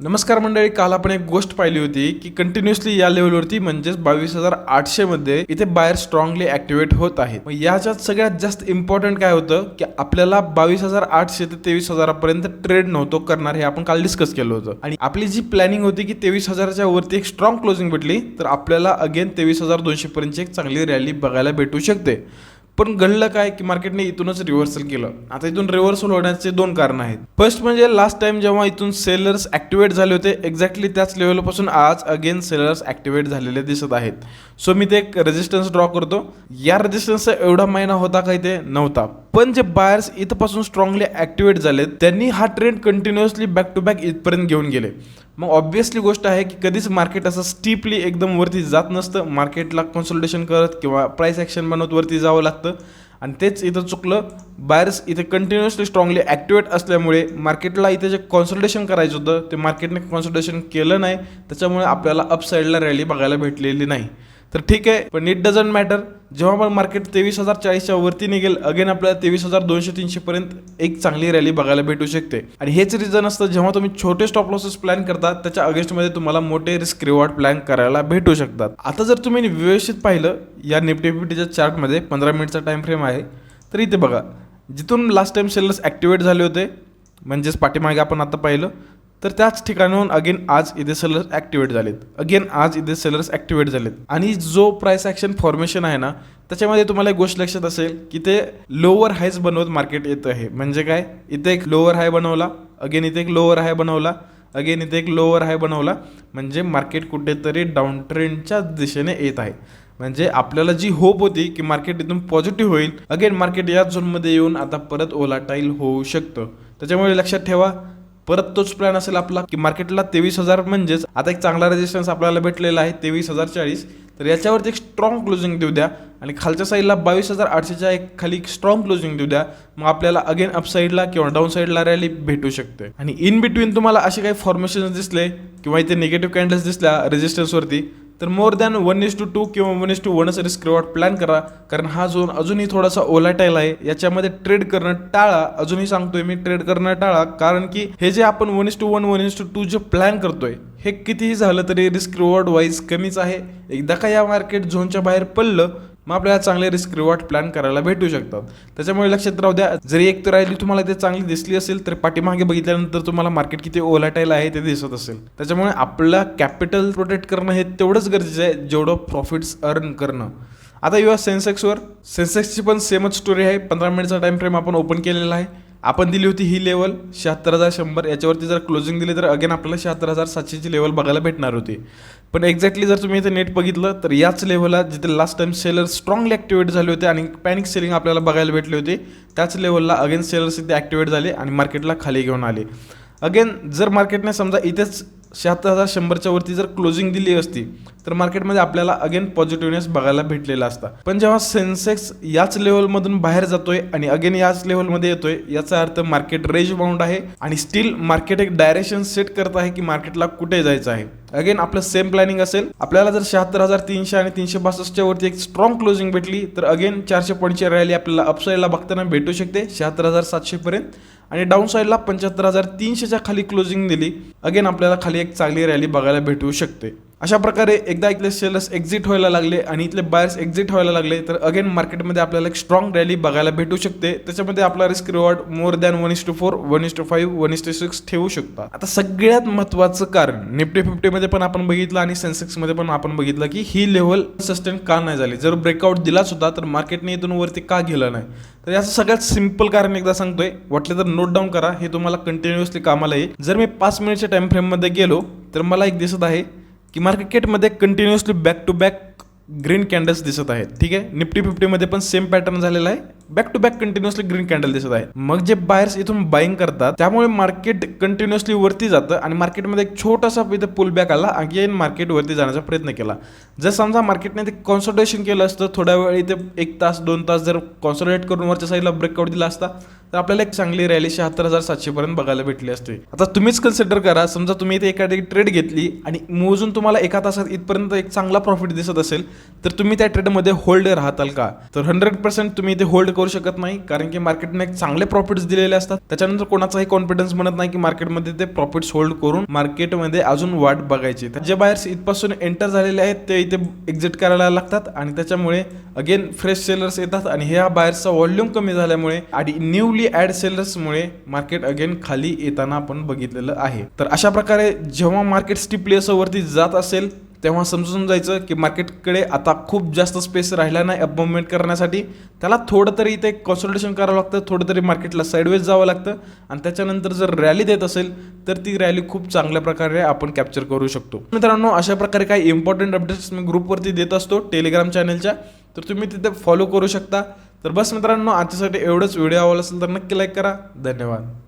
नमस्कार मंडळी काल आपण एक गोष्ट पाहिली होती की कंटिन्युअसली या लेवलवरती म्हणजेच बावीस हजार आठशे मध्ये इथे बाहेर स्ट्रॉंगली ऍक्टिव्हेट होत आहे मग याच्यात सगळ्यात जास्त इम्पॉर्टंट काय होतं की आपल्याला बावीस हजार आठशे ते तेवीस हजारापर्यंत ट्रेड नव्हतो करणार हे आपण काल डिस्कस केलं होतं. आणि आपली जी प्लॅनिंग होती की तेवीस हजाराच्या वरती एक स्ट्रॉंग क्लोजिंग भेटली तर आपल्याला अगेन तेवीस हजार दोनशे पर्यंतची एक चांगली रॅली बघायला भेटू शकते. पण घडलं काय की मार्केटने इथूनच रिव्हर्सल केलं. आता इथून रिव्हर्सल होण्याचे दोन कारण आहेत. फर्स्ट म्हणजे लास्ट टाइम जेव्हा इथून सेलर्स ऍक्टिव्हेट झाले होते एक्झॅक्टली त्याच लेवलपासून आज अगेन सेलर्स ऍक्टिव्हेट झालेले दिसत आहेत. सो मी ते एक रेजिस्टन्स ड्रॉ करतो. या रेजिस्टन्सचा एवढा महिना होता का इथे? नव्हता. पण जे बायर्स इथपासून स्ट्रॉंगली ॲक्टिवेट झाले त्यांनी हा trend continuously back to back इथपर्यंत घेऊन गेले. मग ऑब्व्हियसली गोष्ट आहे की कधीच मार्केट असं स्टीपली एकदम वरती जात नसतं. मार्केटला कन्सल्टेशन करत किंवा प्राईस ॲक्शन बनवत वरती जावं लागतं. आणि तेच इथं चुकलं बायर्स इथे कंटिन्युअसली स्ट्रॉंगली ॲक्टिवेट असल्यामुळे मार्केटला इथे जे कॉन्सल्टेशन करायचं होतं ते मार्केटने कॉन्सल्टेशन केलं नाही. त्याच्यामुळे आपल्याला अपसाईडला रॅली बघायला भेटलेली नाही. तर ठीक आहे पण इट डझंट मॅटर जेव्हा पण मार्केट तेवीस हजार चाळीसच्या वरती निघेल अगेन आपल्याला तेवीस हजार दोनशे तीनशे पर्यंत एक चांगली रॅली बघायला भेटू शकते. आणि हेच रिझन असतं जेव्हा तुम्ही छोटे स्टॉप लॉसेस प्लॅन करता त्याच्या अगेन्स्टमध्ये तुम्हाला मोठे रिस्क रिवॉर्ड प्लॅन करायला भेटू शकतात. आता जर तुम्ही व्यवस्थित पाहिलं या निफ्टी फिफ्टीच्या चार्टमध्ये पंधरा मिनिटचा टाइम फ्रेम आहे. तर इथे बघा जिथून लास्ट टाइम सेलर्स ॲक्टिवेट झाले होते म्हणजेच पाठीमागे आपण आता पाहिलं तर त्याच ठिकाणाहून अगेन आज इथे सेलर्स ॲक्टिवेट झालेत. अगेन आज इथे सेलर्स ॲक्टिवेट झालेत. आणि जो प्राईस ॲक्शन फॉर्मेशन आहे ना त्याच्यामध्ये तुम्हाला एक गोष्ट लक्षात असेल की ते लोअर हायच बनवत मार्केट येत आहे. म्हणजे काय? इथे एक लोअर हाय बनवला अगेन इथे एक लोअर हाय बनवला अगेन इथे एक लोअर हाय बनवला. म्हणजे मार्केट कुठेतरी डाऊन ट्रेंडच्या दिशेने येत आहे. म्हणजे आपल्याला जी होप होती की मार्केट इथून पॉझिटिव्ह होईल अगेन मार्केट या झोनमध्ये येऊन आता परत ओलाटाईल होऊ शकतं. त्याच्यामुळे लक्षात ठेवा परत तोच प्लॅन असेल आपला की मार्केटला तेवीस हजार म्हणजेच आता एक चांगला रेजिस्टन्स आपल्याला भेटलेला आहे तेवीस हजार चाळीस. तर याच्यावरती एक स्ट्रॉंग क्लोजिंग देऊ द्या. आणि खालच्या साईडला बावीस हजार आठशेच्या एक खाली एक स्ट्रॉंग क्लोजिंग देऊ द्या. मग आपल्याला अगेन अपसाईडला किंवा डाऊन साईडला रॅली भेटू शकते. आणि इन बिटवीन तुम्हाला असे काही फॉर्मेशन दिसले किंवा इथे निगेटिव्ह कॅन्डल्स दिसल्या रेजिस्टन्सवरती तर more than one is to two किंवा वन इज टू वनच रिस्क रिवॉर्ड प्लॅन करा. कारण हा झोन अजूनही थोडासा ओलाटाईल आहे. याच्यामध्ये ट्रेड करणं टाळा. अजूनही सांगतोय मी ट्रेड करणं टाळा. कारण की हे जे आपण one is to one one is to two two plan करतोय हे कितीही झालं तरी रिस्क रिवॉर्ड वाईज कमीच आहे. एकदा का या मार्केट झोनच्या बाहेर पडलं मग आपल्याला चांगले रिस्क रिवॉर्ड प्लॅन करायला भेटू शकतात. त्याच्यामुळे लक्षात राहू द्या जरी एक तर राहिली तुम्हाला ते चांगली दिसली असेल तर पाठीमागे बघितल्यानंतर तुम्हाला मार्केट किती ओलाटाईल आहे ते दिसत असेल. त्याच्यामुळे आपला कॅपिटल प्रोटेक्ट करणं हे तेवढंच गरजेचं आहे जेवढं प्रॉफिट्स अर्न करणं. आता युवा सेन्सेक्सवर सेन्सेक्सची पण सेमच स्टोरी आहे पंधरा मिनिटचा टाइम फ्रेम आपण ओपन केलेला आहे. आपण दिली होती ही लेवल शहात्तर हजार शंभर. याच्यावरती जर क्लोजिंग दिली तर अगेन आपल्याला शहात्तर हजार सातशेची लेवल बघायला भेटणार होती. पण एक्झॅक्टली जर तुम्ही इथे नेट बघितलं तर याच लेवलला जिथे last time seller strongly activate झाले होते आणि पॅनिक सेलिंग आपल्याला बघायला भेटले होते त्याच लेवलला अगेन सेलर्स इथे ॲक्टिवेट झाले आणि मार्केटला खाली घेऊन आले. अगेन जर मार्केटने समजा इथेच शहात्तर हजार शंभरच्या वरती जर क्लोजिंग दिली असती तर मार्केटमध्ये आपल्याला अगेन पॉझिटिव्हनेस बघायला भेटलेला असता. पण जेव्हा सेन्सेक्स याच लेवलमधून बाहेर जातोय आणि अगेन याच लेवलमध्ये येतोय याचा अर्थ मार्केट रेंज बाउंड आहे आणि स्टील मार्केट एक डायरेक्शन सेट करत आहे की मार्केटला कुठे जायचं आहे. अगेन आपलं सेम प्लॅनिंग असेल. आपल्याला जर शहात्तर हजार तीनशे आणि तीनशे बासष्टच्या वरती एक स्ट्रॉंग क्लोजिंग भेटली तर अगेन चारशे पॉईंटची रॅली आपल्याला अपसाईडला बघताना भेटू शकते. शहात्तर हजार सातशे पर्यंत आणि डाऊन साईडला पंच्याहत्तर हजार तीनशेच्या खाली क्लोजिंग दिली. अगेन आपल्याला खाली एक चांगली रॅली बघायला भेटू शकते. अशा प्रकारे एकदा इथले सेलर्स एक्झिट व्हायला लागले आणि इथले बायर्स एक्झिट व्हायला लागले तर अगेन मार्केटमध्ये आपल्याला एक स्ट्रॉंग रॅली बघायला भेटू शकते. त्याच्यामध्ये आपला risk reward more than one is to four one is to five one is to six ठेवू शकता. आता सगळ्यात महत्त्वाचं कारण निफ्टी फिफ्टीमध्ये पण आपण बघितलं आणि सेन्सेक्समध्ये पण आपण बघितलं की ही लेवल सस्टेन का नाही झाली. जर ब्रेकआउट दिलाच होता तर मार्केटने इथून वरती का गेलं नाही? तर याचं सगळ्यात सिंपल कारण एकदा सांगतोय वाटलं तर नोट डाऊन करा हे तुम्हाला कंटिन्युअसली कामाला येईल. जर मी पाच मिनिटच्या टाइम फ्रेममध्ये गेलो तर मला एक दिसत आहे की मार्केटमध्ये continuously back to back green candles दिसत आहेत. ठीक आहे? निफ्टी फिफ्टीमध्ये पण सेम पॅटर्न झालेला आहे. Back to back continuously green candle दिसत आहे. मग जे बायर्स इथून बाईंग करतात त्यामुळे मार्केट कंटिन्युअसली वरती जातं आणि मार्केटमध्ये एक छोटासा इथं पुल बॅक आला अगेन मार्केट वरती जाण्याचा प्रयत्न केला. जर समजा मार्केटने ते कॉन्सन्ट्रेशन केलं असतं थोड्या वेळ इथे एक तास दोन तास जर कॉन्सन्ट्रेट करून वरच्या साईडला ब्रेकआउट दिला असता तर आपल्याला एक चांगली रॅली शहात्तर हजार सातशे पर्यंत बघायला भेटली असते. आता तुम्हीच कन्सिडर करा समजा तुम्ही इथे एखादी ट्रेड घेतली आणि मोजून तुम्हाला एका तासात इथपर्यंत एक चांगला प्रॉफिट दिसत असेल तर तुम्ही त्या ट्रेडमध्ये होल्ड राहताल का? तर हंड्रेड पर्सेंट तुम्ही इथे होल्ड करू शकत नाही कारण की मार्केटने चांगले प्रॉफिट्स दिलेले असतात. त्याच्यानंतर कोणाचाही कॉन्फिडन्स बनत नाही की मार्केटमध्ये ते प्रॉफिट्स होल्ड करून मार्केटमध्ये अजून वाट बघायची. तर जे बायर्स इथपासून एंटर झालेले आहेत ते इथे एक्झिट करायला लागतात आणि त्याच्यामुळे अगेन फ्रेश सेलर्स येतात आणि ह्या बायर्सचा व्हॉल्यूम कमी झाल्यामुळे आणि न्यूली ऍड सेलर्समुळे मार्केट अगेन खाली येताना आपण बघितलेलं आहे. तर अशा प्रकारे जेव्हा मार्केट स्टिपली असं जात असेल तेव्हा समजून जायचं की मार्केटकडे आता खूप जास्त स्पेस राहिला नाही अप मुवमेंट करण्यासाठी. त्याला थोडं तरी इथे कॉन्सल्टेशन करावं लागतं थोडं तरी मार्केटला साईडवेज जावं लागतं. आणि त्याच्यानंतर जर रॅली देत असेल तर ती रॅली खूप चांगल्या प्रकारे आपण कॅप्चर करू शकतो. मित्रांनो अशा प्रकारे काही इम्पॉर्टंट अपडेट्स मी ग्रुपवरती देत असतो टेलिग्राम चॅनलच्या तर तुम्ही तिथे फॉलो करू शकता. तर बस मित्रांनो आजच्यासाठी एवढंच. व्हिडिओ आवडला असेल तर नक्की लाईक करा. धन्यवाद.